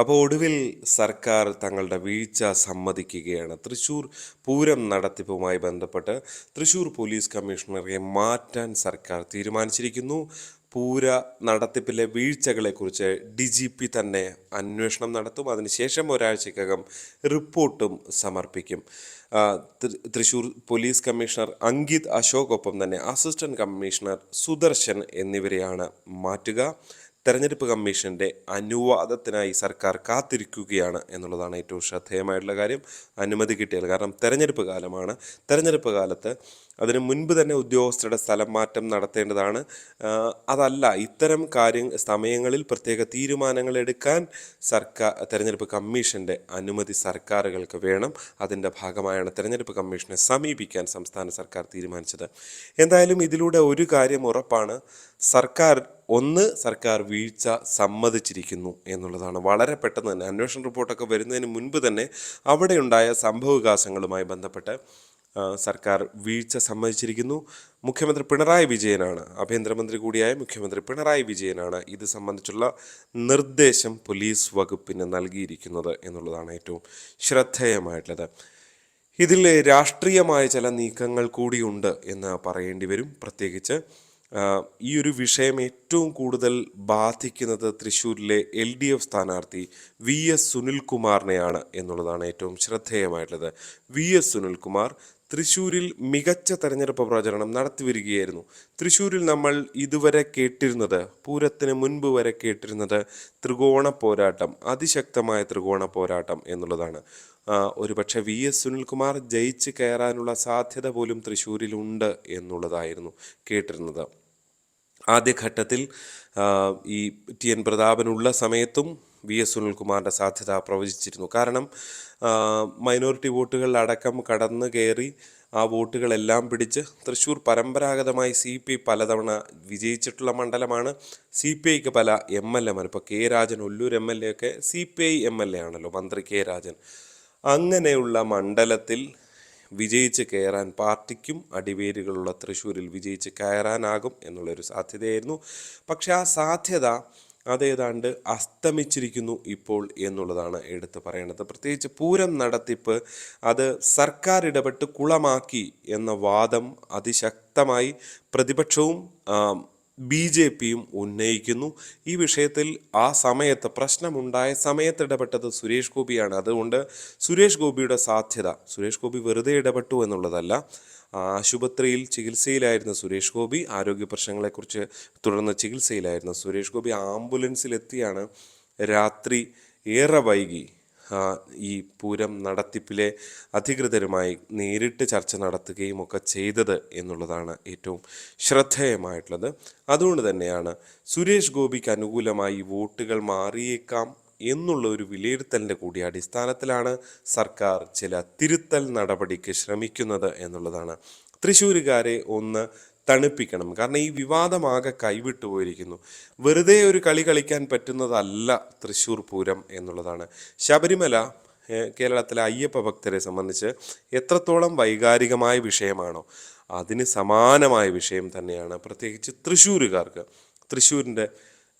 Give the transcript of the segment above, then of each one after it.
അപ്പോൾ ഒടുവിൽ സർക്കാർ തങ്ങളുടെ വീഴ്ച സമ്മതിക്കുകയാണ്. തൃശൂർ പൂരം നടത്തിപ്പുമായി ബന്ധപ്പെട്ട് തൃശൂർ പോലീസ് കമ്മീഷണറെ മാറ്റാൻ സർക്കാർ തീരുമാനിച്ചിരിക്കുന്നു. പൂര നടത്തിപ്പിലെ വീഴ്ചകളെക്കുറിച്ച് ഡി ജി പി തന്നെ അന്വേഷണം നടത്തും. അതിനുശേഷം ഒരാഴ്ചക്കകം റിപ്പോർട്ടും സമർപ്പിക്കും. തൃശൂർ പോലീസ് കമ്മീഷണർ അങ്കിത് അശോക് ഒപ്പം തന്നെ അസിസ്റ്റന്റ് കമ്മീഷണർ സുദർശൻ എന്നിവരെയാണ് മാറ്റുക. തെരഞ്ഞെടുപ്പ് കമ്മീഷന്റെ അനുവാദത്തിനായി സർക്കാർ കാത്തിരിക്കുകയാണ് എന്നുള്ളതാണ് ഏറ്റവും ശ്രദ്ധേയമായിട്ടുള്ള കാര്യം. അനുമതി കിട്ടിയാൽ കാരണം തെരഞ്ഞെടുപ്പ് കാലമാണ്. തെരഞ്ഞെടുപ്പ് കാലത്ത് അതിന് മുൻപ് തന്നെ ഉദ്യോഗസ്ഥരുടെ സ്ഥലം മാറ്റം നടത്തേണ്ടതാണ്. അതല്ല ഇത്തരം കാര്യ സമയങ്ങളിൽ പ്രത്യേക തീരുമാനങ്ങൾ എടുക്കാൻ സർക്കാർ തെരഞ്ഞെടുപ്പ് കമ്മീഷന്റെ അനുമതി സർക്കാരുകൾക്ക് വേണം. അതിന്റെ ഭാഗമായാണ് തെരഞ്ഞെടുപ്പ് കമ്മീഷനെ സമീപിക്കാൻ സംസ്ഥാന സർക്കാർ തീരുമാനിച്ചത്. എന്തായാലും ഇതിലൂടെ ഒരു കാര്യം ഉറപ്പാണ്. സർക്കാർ ഒന്ന് സർക്കാർ വീഴ്ച സമ്മതിച്ചിരിക്കുന്നു എന്നുള്ളതാണ്. വളരെ പെട്ടെന്ന് തന്നെ അന്വേഷണ റിപ്പോർട്ടൊക്കെ വരുന്നതിന് മുൻപ് തന്നെ അവിടെയുണ്ടായ സംഭവവികാസങ്ങളുമായി ബന്ധപ്പെട്ട് സർക്കാർ വീഴ്ച സമ്മതിച്ചിരിക്കുന്നു. മുഖ്യമന്ത്രി പിണറായി വിജയനാണ്. ആഭ്യന്തരമന്ത്രി കൂടിയായ മുഖ്യമന്ത്രി പിണറായി വിജയനാണ് ഇത് സംബന്ധിച്ചുള്ള നിർദ്ദേശം പോലീസ് വകുപ്പിന് നൽകിയിരിക്കുന്നത് എന്നുള്ളതാണ് ഏറ്റവും ശ്രദ്ധേയമായിട്ടുള്ളത്. ഇതിൽ രാഷ്ട്രീയമായ ചില നീക്കങ്ങൾ കൂടിയുണ്ട് എന്ന് പറയേണ്ടി വരും. പ്രത്യേകിച്ച് ഈ ഒരു വിഷയം ഏറ്റവും കൂടുതൽ ബാധിക്കുന്നത് തൃശ്ശൂരിലെ എൽ ഡി എഫ് സ്ഥാനാർത്ഥി വി എസ് സുനിൽകുമാറിനെയാണ് എന്നുള്ളതാണ് ഏറ്റവും ശ്രദ്ധേയമായിട്ടുള്ളത്. വി എസ് സുനിൽകുമാർ തൃശ്ശൂരിൽ മികച്ച തെരഞ്ഞെടുപ്പ് പ്രചരണം നടത്തിവരികയായിരുന്നു. തൃശ്ശൂരിൽ നമ്മൾ ഇതുവരെ കേട്ടിരുന്നത് പൂരത്തിന് മുൻപ് വരെ കേട്ടിരുന്നത് ത്രികോണ പോരാട്ടം അതിശക്തമായ ത്രികോണ പോരാട്ടം എന്നുള്ളതാണ്. ഒരുപക്ഷെ വി എസ് സുനിൽകുമാർ ജയിച്ച് കയറാനുള്ള സാധ്യത പോലും തൃശ്ശൂരിലുണ്ട് എന്നുള്ളതായിരുന്നു കേട്ടിരുന്നത്. ആദ്യഘട്ടത്തിൽ ഈ ടി എൻ പ്രതാപനുള്ള സമയത്തും വി എസ് സുനിൽകുമാറിന്റെ സാധ്യത പ്രവചിച്ചിരുന്നു. കാരണം മൈനോറിറ്റി വോട്ടുകളിലടക്കം കടന്നു കയറി ആ വോട്ടുകളെല്ലാം പിടിച്ച് തൃശ്ശൂർ പരമ്പരാഗതമായി സി പി ഐ പലതവണ വിജയിച്ചിട്ടുള്ള മണ്ഡലമാണ്. സി പി ഐക്ക് പല എം എൽ എമാർ ഇപ്പോൾ K Rajan Ollur M L A ഒക്കെ C P I M L A ആണല്ലോ മന്ത്രി കെ രാജൻ. അങ്ങനെയുള്ള മണ്ഡലത്തിൽ വിജയിച്ച് കയറാൻ പാർട്ടിക്കും അടിവേരുകളുള്ള തൃശ്ശൂരിൽ വിജയിച്ച് കയറാനാകും എന്നുള്ളൊരു സാധ്യതയായിരുന്നു. പക്ഷേ ആ സാധ്യത അതേതാണ്ട് അസ്തമിച്ചിരിക്കുന്നു ഇപ്പോൾ എന്നുള്ളതാണ് എടുത്തു പറയേണ്ടത്. പ്രത്യേകിച്ച് പൂരം നടത്തിപ്പ് അത് സർക്കാർ ഇടപെട്ട് കുളമാക്കി എന്ന വാദം അതിശക്തമായി പ്രതിപക്ഷവും ബി ജെ പിയും ഉന്നയിക്കുന്നു. ഈ വിഷയത്തിൽ ആ സമയത്ത് പ്രശ്നമുണ്ടായ സമയത്ത് ഇടപെട്ടത് സുരേഷ് ഗോപിയാണ്. അതുകൊണ്ട് സുരേഷ് ഗോപിയുടെ സാധ്യത സുരേഷ് ഗോപി വെറുതെ ഇടപെട്ടു എന്നുള്ളതല്ല. ആശുപത്രിയിൽ ചികിത്സയിലായിരുന്ന സുരേഷ് ഗോപി ആരോഗ്യ പ്രശ്നങ്ങളെക്കുറിച്ച് തുടർന്ന് ചികിത്സയിലായിരുന്ന സുരേഷ് ഗോപി ആംബുലൻസിലെത്തിയാണ് രാത്രി ഏറെ വൈകി. ഈ പൂരം നടത്തിപ്പിലെ അധികൃതരുമായി നേരിട്ട് ചർച്ച നടത്തുകയും ഒക്കെ ചെയ്തത് എന്നുള്ളതാണ് ഏറ്റവും ശ്രദ്ധേയമായിട്ടുള്ളത്. അതുകൊണ്ട് തന്നെയാണ് സുരേഷ് ഗോപിക്ക് അനുകൂലമായി വോട്ടുകൾ മാറിയേക്കാം എന്നുള്ള ഒരു വിലയിരുത്തലിന്റെ കൂടി അടിസ്ഥാനത്തിലാണ് സർക്കാർ ചില തിരുത്തൽ നടപടിക്ക് ശ്രമിക്കുന്നത് എന്നുള്ളതാണ്. തൃശ്ശൂരുകാരെ ഒന്ന് തണുപ്പിക്കണം. കാരണം ഈ വിവാദമാകെ കൈവിട്ടു പോയിരിക്കുന്നു. വെറുതെ ഒരു കളി കളിക്കാൻ പറ്റുന്നതല്ല തൃശ്ശൂർ പൂരം എന്നുള്ളതാണ്. ശബരിമല കേരളത്തിലെ അയ്യപ്പ ഭക്തരെ സംബന്ധിച്ച് എത്രത്തോളം വൈകാരികമായ വിഷയമാണോ അതിന് സമാനമായ വിഷയം തന്നെയാണ്. പ്രത്യേകിച്ച് തൃശ്ശൂരുകാർക്ക്. തൃശ്ശൂരിന്റെ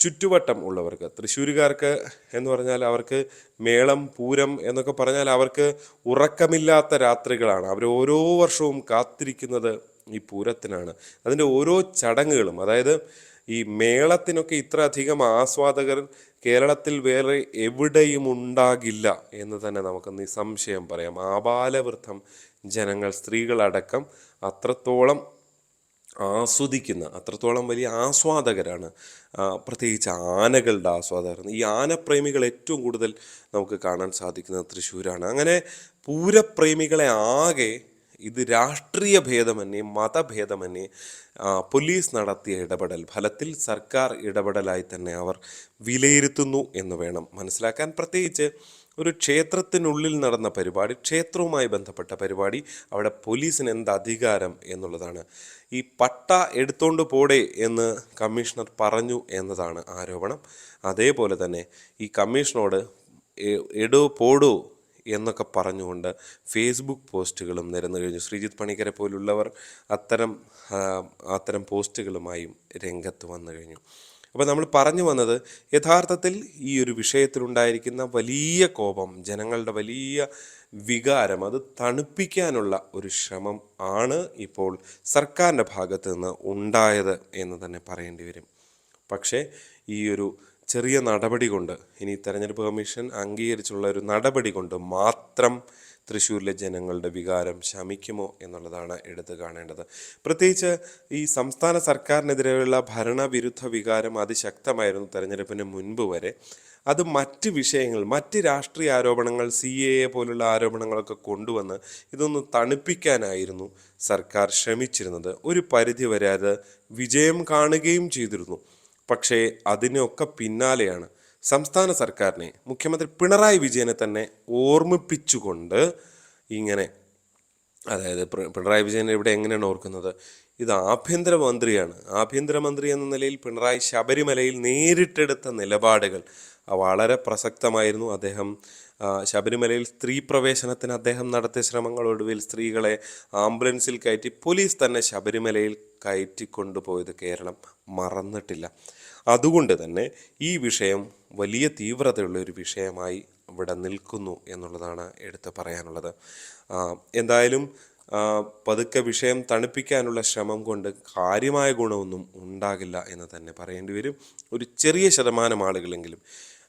ചുറ്റുവട്ടം ഉള്ളവർക്ക് തൃശ്ശൂരുകാർക്ക് എന്ന് പറഞ്ഞാൽ അവർക്ക് മേളം പൂരം എന്നൊക്കെ പറഞ്ഞാൽ അവർക്ക് ഉറക്കമില്ലാത്ത രാത്രികളാണ്. അവർ ഓരോ വർഷവും കാത്തിരിക്കുന്നത് ഈ പൂരത്തിനാണ്. അതിന്റെ ഓരോ ചടങ്ങുകളും അതായത് ഈ മേളത്തിനൊക്കെ ഇത്ര അധികം ആസ്വാദകർ കേരളത്തിൽ വേറെ എവിടെയും ഉണ്ടാകില്ല എന്ന് തന്നെ നമുക്ക് നിസ്സംശയം പറയാം. ആബാലവൃദ്ധം ജനങ്ങൾ സ്ത്രീകളടക്കം അത്രത്തോളം ആസ്വദിക്കുന്ന അത്രത്തോളം വലിയ ആസ്വാദകരാണ് പ്രത്യേകിച്ച് ആനകളുടെ ആസ്വാദകർ. ഈ ആനപ്രേമികൾ ഏറ്റവും കൂടുതൽ നമുക്ക് കാണാൻ സാധിക്കുന്നത് തൃശ്ശൂരാണ്. അങ്ങനെ പൂരപ്രേമികളെ ആകെ ഇത് രാഷ്ട്രീയ ഭേദമന്യേ മതഭേദമന്യേ പോലീസ് നടത്തിയ ഇടപെടൽ ഫലത്തിൽ സർക്കാർ ഇടപെടലായി തന്നെ അവർ വിലയിരുത്തുന്നു എന്ന് വേണം മനസ്സിലാക്കാൻ. പ്രത്യേകിച്ച് ഒരു ക്ഷേത്രത്തിനുള്ളിൽ നടന്ന പരിപാടി ക്ഷേത്രവുമായി ബന്ധപ്പെട്ട പരിപാടി. അവിടെ പോലീസിന് എന്ത് അധികാരം എന്നുള്ളതാണ്. ഈ പട്ട എടുത്തോണ്ട് പോടെ എന്ന് കമ്മീഷണർ പറഞ്ഞു എന്നതാണ് ആരോപണം. അതേപോലെ തന്നെ ഈ കമ്മീഷനോട് എടോ പോടോ എന്നൊക്കെ പറഞ്ഞുകൊണ്ട് ഫേസ്ബുക്ക് പോസ്റ്റുകളും നിരന്നു കഴിഞ്ഞു. ശ്രീജിത്ത് പണിക്കരെ പോലുള്ളവർ അത്തരം അത്തരം പോസ്റ്റുകളുമായും രംഗത്ത് വന്നു കഴിഞ്ഞു. അപ്പോൾ നമ്മൾ പറഞ്ഞു വന്നത് യഥാർത്ഥത്തിൽ ഈ ഒരു വിഷയത്തിലുണ്ടായിരിക്കുന്ന വലിയ കോപം ജനങ്ങളുടെ വലിയ വികാരം അത് തണുപ്പിക്കാനുള്ള ഒരു ശ്രമം ആണ് ഇപ്പോൾ സർക്കാരിന്റെ ഭാഗത്ത് നിന്ന് ഉണ്ടായത് എന്ന് തന്നെ പറയേണ്ടി വരും. പക്ഷേ ഈ ഒരു ചെറിയ നടപടി കൊണ്ട് ഇനി തെരഞ്ഞെടുപ്പ് കമ്മീഷൻ അംഗീകരിച്ചുള്ള ഒരു നടപടി കൊണ്ട് മാത്രം തൃശ്ശൂരിലെ ജനങ്ങളുടെ വികാരം ശമിക്കുമോ എന്നുള്ളതാണ് എടുത്തു കാണേണ്ടത്. പ്രത്യേകിച്ച് ഈ സംസ്ഥാന സർക്കാരിനെതിരെയുള്ള ഭരണവിരുദ്ധ വികാരം അതിശക്തമായിരുന്നു തെരഞ്ഞെടുപ്പിന് മുൻപ് വരെ. അത് മറ്റ് വിഷയങ്ങൾ മറ്റ് രാഷ്ട്രീയ ആരോപണങ്ങൾ സി എ എ പോലുള്ള ആരോപണങ്ങളൊക്കെ കൊണ്ടുവന്ന് ഇതൊന്ന് തണുപ്പിക്കാനായിരുന്നു സർക്കാർ ശ്രമിച്ചിരുന്നത്. ഒരു പരിധിവരെ അത് വിജയം കാണുകയും ചെയ്തിരുന്നു. പക്ഷേ അതിനൊക്കെ പിന്നാലെയാണ് സംസ്ഥാന സർക്കാരിനെ മുഖ്യമന്ത്രി പിണറായി വിജയനെ തന്നെ ഓർമ്മിപ്പിച്ചുകൊണ്ട് ഇങ്ങനെ അതായത് പിണറായി വിജയൻ ഇവിടെ എങ്ങനെയാണ് ഓർക്കുന്നത്? ഇത് ആഭ്യന്തരമന്ത്രിയാണ് ആഭ്യന്തരമന്ത്രി എന്ന നിലയിൽ പിണറായി ശബരിമലയിൽ നേരിട്ടെടുത്ത നിലപാടുകൾ വളരെ പ്രസക്തമായിരുന്നു. അദ്ദേഹം ശബരിമലയിൽ സ്ത്രീ പ്രവേശനത്തിന് അദ്ദേഹം നടത്തിയ ശ്രമങ്ങൾ ഒടുവിൽ സ്ത്രീകളെ ആംബുലൻസിൽ കയറ്റി പോലീസ് തന്നെ ശബരിമലയിൽ കയറ്റി കൊണ്ടുപോയത് കേരളം മറന്നിട്ടില്ല. അതുകൊണ്ട് തന്നെ ഈ വിഷയം വലിയ തീവ്രതയുള്ള ഒരു വിഷയമായി ഇവിടെ നിൽക്കുന്നു എന്നുള്ളതാണ് എടുത്ത് പറയാനുള്ളത്. എന്തായാലും പതുക്കെ വിഷയം തണുപ്പിക്കാനുള്ള ശ്രമം കൊണ്ട് കാര്യമായ ഗുണമൊന്നും ഉണ്ടാകില്ല എന്ന് തന്നെ പറയേണ്ടി വരും. ഒരു ചെറിയ ശതമാനം ആളുകളെങ്കിലും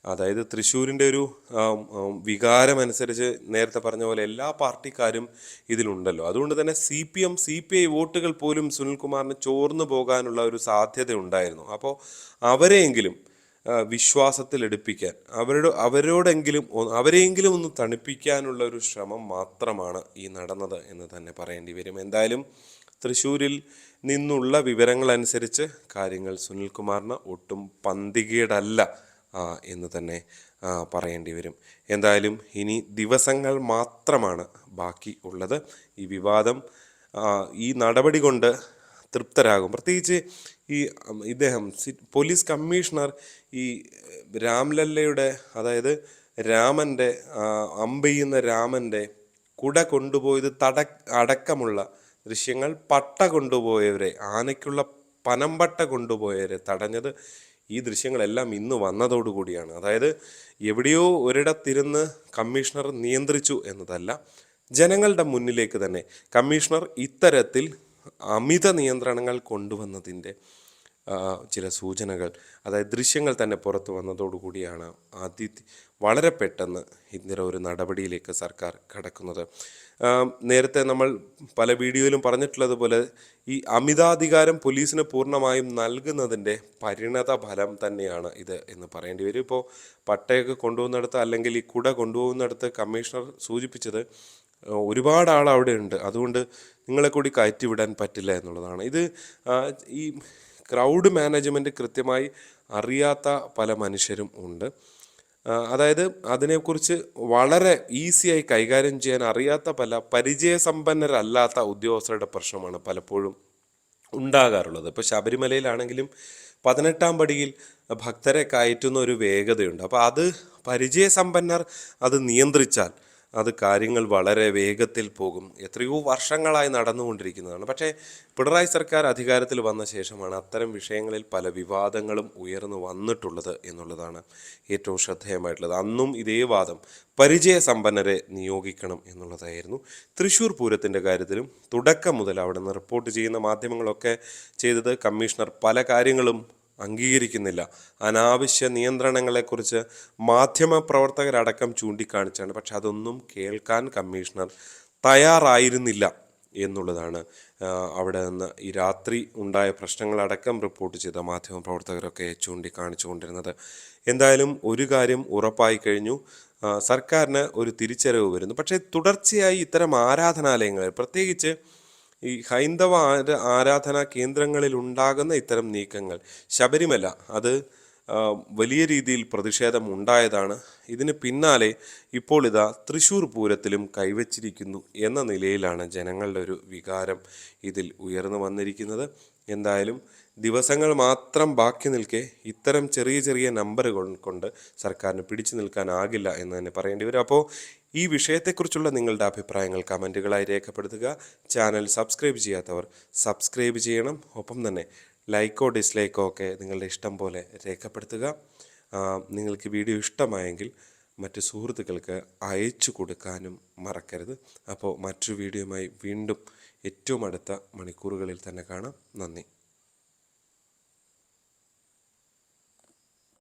അതായത് തൃശ്ശൂരിന്റെ ഒരു വികാരമനുസരിച്ച് നേരത്തെ പറഞ്ഞ പോലെ എല്ലാ പാർട്ടിക്കാരും ഇതിലുണ്ടല്ലോ. അതുകൊണ്ട് തന്നെ C P M C P I വോട്ടുകൾ പോലും സുനിൽകുമാറിന് ചോർന്നു പോകാനുള്ള ഒരു സാധ്യത ഉണ്ടായിരുന്നു. അപ്പോൾ അവരെയെങ്കിലും വിശ്വാസത്തിലെടുപ്പിക്കാൻ അവരുടെ അവരോടെങ്കിലും അവരെയെങ്കിലും ഒന്ന് തണുപ്പിക്കാനുള്ള ഒരു ശ്രമം മാത്രമാണ് ഈ നടന്നത് എന്ന് തന്നെ പറയേണ്ടി വരും. എന്തായാലും തൃശ്ശൂരിൽ നിന്നുള്ള വിവരങ്ങളനുസരിച്ച് കാര്യങ്ങൾ സുനിൽകുമാറിന് ഒട്ടും പന്തികേടല്ല. എന്ന് തന്നെ പറയേണ്ടി വരും. എന്തായാലും ഇനി ദിവസങ്ങൾ മാത്രമാണ് ബാക്കി ഉള്ളത്. ഈ വിവാദം ഈ നടപടി കൊണ്ട് തൃപ്തരാകും. പ്രത്യേകിച്ച് ഈ ഇദ്ദേഹം പോലീസ് കമ്മീഷണർ ഈ രാംലല്ലയുടെ അതായത് രാമന്റെ അമ്പെയ്യുന്ന രാമന്റെ കുട കൊണ്ടുപോയത് തട അടക്കമുള്ള ദൃശ്യങ്ങൾ പട്ട കൊണ്ടുപോയവരെ ആനയ്ക്കുള്ള പനമ്പട്ട കൊണ്ടുപോയവരെ തടഞ്ഞത് ഈ ദൃശ്യങ്ങളെല്ലാം ഇന്ന് വന്നതോടുകൂടിയാണ്. അതായത് എവിടെയോ ഒരിടത്തിരുന്ന് കമ്മീഷണർ നിയന്ത്രിച്ചു എന്നതല്ല ജനങ്ങളുടെ മുന്നിലേക്ക് തന്നെ കമ്മീഷണർ ഇത്തരത്തിൽ അമിത നിയന്ത്രണങ്ങൾ കൊണ്ടുവന്നതിന്റെ ചില സൂചനകൾ അതായത് ദൃശ്യങ്ങൾ തന്നെ പുറത്തു വന്നതോടുകൂടിയാണ് അതി വളരെ പെട്ടെന്ന് ഇന്ദിര ഒരു നടപടിയിലേക്ക് സർക്കാർ കടക്കുന്നത്. നേരത്തെ നമ്മൾ പല വീഡിയോയിലും പറഞ്ഞിട്ടുള്ളതുപോലെ ഈ അമിതാധികാരം പോലീസിന് പൂർണമായും നൽകുന്നതിന്റെ പരിണത ഫലം തന്നെയാണ് ഇത് എന്ന് പറയേണ്ടി വരും. ഇപ്പോൾ പട്ടയൊക്കെ കൊണ്ടുപോകുന്നിടത്ത് അല്ലെങ്കിൽ ഈ കുട കൊണ്ടുപോകുന്നിടത്ത് കമ്മീഷണർ സൂചിപ്പിച്ചത് ഒരുപാട് ആൾ അവിടെ ഉണ്ട്. അതുകൊണ്ട് നിങ്ങളെ കൂടി കയറ്റിവിടാൻ പറ്റില്ല എന്നുള്ളതാണ്. ഇത് ഈ ക്രൗഡ് മാനേജ്മെന്റ് കൃത്യമായി അറിയാത്ത പല മനുഷ്യരും ഉണ്ട്. അതായത് അതിനെക്കുറിച്ച് വളരെ ഈസിയായി കൈകാര്യം ചെയ്യാൻ അറിയാത്ത പല പരിചയസമ്പന്നരല്ലാത്ത ഉദ്യോഗസ്ഥരുടെ പ്രശ്നമാണ് പലപ്പോഴും ഉണ്ടാകാറുള്ളത്. ഇപ്പോൾ ശബരിമലയിലാണെങ്കിലും പതിനെട്ടാം പടിയിൽ ഭക്തരെ കയറ്റുന്ന ഒരു വേഗതയുണ്ട്. അപ്പോൾ അത് പരിചയസമ്പന്നർ അത് നിയന്ത്രിച്ചാൽ അത് കാര്യങ്ങൾ വളരെ വേഗത്തിൽ പോകും. എത്രയോ വർഷങ്ങളായി നടന്നുകൊണ്ടിരിക്കുന്നതാണ്. പക്ഷേ പിണറായി സർക്കാർ അധികാരത്തിൽ വന്ന ശേഷമാണ് അത്തരം വിഷയങ്ങളിൽ പല വിവാദങ്ങളും ഉയർന്നു വന്നിട്ടുള്ളത് എന്നുള്ളതാണ് ഏറ്റവും ശ്രദ്ധേയമായിട്ടുള്ളത്. അന്നും ഇതേ വാദം പരിചയസമ്പന്നരെ നിയോഗിക്കണം എന്നുള്ളതായിരുന്നു. തൃശ്ശൂർ പൂരത്തിന്റെ കാര്യത്തിലും തുടക്കം മുതൽ അവിടെ നിന്ന് റിപ്പോർട്ട് ചെയ്യുന്ന മാധ്യമങ്ങളൊക്കെ ചെയ്തത് കമ്മീഷണർ പല കാര്യങ്ങളും അംഗീകരിക്കുന്നില്ല. അനാവശ്യ നിയന്ത്രണങ്ങളെക്കുറിച്ച് മാധ്യമ പ്രവർത്തകരടക്കം ചൂണ്ടിക്കാണിച്ചാണ്. പക്ഷെ അതൊന്നും കേൾക്കാൻ കമ്മീഷണർ തയ്യാറായിരുന്നില്ല എന്നുള്ളതാണ് അവിടെ നിന്ന് ഈ രാത്രി ഉണ്ടായ പ്രശ്നങ്ങളടക്കം റിപ്പോർട്ട് ചെയ്ത മാധ്യമപ്രവർത്തകരൊക്കെ ചൂണ്ടിക്കാണിച്ചുകൊണ്ടിരുന്നത്. എന്തായാലും ഒരു കാര്യം ഉറപ്പായി കഴിഞ്ഞു. സർക്കാരിന് ഒരു തിരിച്ചറിവ് വരുന്നു. പക്ഷേ തുടർച്ചയായി ഇത്തരം ആരാധനാലയങ്ങൾ പ്രത്യേകിച്ച് ഈ ഹൈന്ദവ ആര ആരാധനാ കേന്ദ്രങ്ങളിൽ ഉണ്ടാകുന്ന ഇത്തരം നീക്കങ്ങൾ. ശബരിമല അത് വലിയ രീതിയിൽ പ്രതിഷേധം ഉണ്ടായതാണ് ഇതിന് പിന്നാലെ ഇപ്പോൾ ഇതാ തൃശൂർ പൂരത്തിലും കൈവച്ചിരിക്കുന്നു എന്ന നിലയിലാണ് ജനങ്ങളുടെ ഒരു വികാരം ഇതിൽ ഉയർന്നു വന്നിരിക്കുന്നത്. എന്തായാലും ദിവസങ്ങൾ മാത്രം ബാക്കി നിൽക്കെ ഇത്തരം ചെറിയ ചെറിയ നമ്പറുകൾ കൊണ്ട് സർക്കാരിന് പിടിച്ചു നിൽക്കാനാകില്ല എന്ന് തന്നെ പറയേണ്ടി വരും. അപ്പോൾ ഈ വിഷയത്തെക്കുറിച്ചുള്ള നിങ്ങളുടെ അഭിപ്രായങ്ങൾ കമന്റുകളായി രേഖപ്പെടുത്തുക. ചാനൽ സബ്സ്ക്രൈബ് ചെയ്യാത്തവർ സബ്സ്ക്രൈബ് ചെയ്യണം. ഒപ്പം തന്നെ ലൈക്കോ ഡിസ്ലൈക്കോ ഒക്കെ നിങ്ങളുടെ ഇഷ്ടം പോലെ രേഖപ്പെടുത്തുക. നിങ്ങൾക്ക് വീഡിയോ ഇഷ്ടമായെങ്കിൽ മറ്റ് സുഹൃത്തുക്കൾക്ക് അയച്ചു കൊടുക്കാനും മറക്കരുത്. അപ്പോൾ മറ്റൊരു വീഡിയോയുമായി വീണ്ടും ഏറ്റവും അടുത്ത മണിക്കൂറുകളിൽ തന്നെ കാണാം. നന്ദി.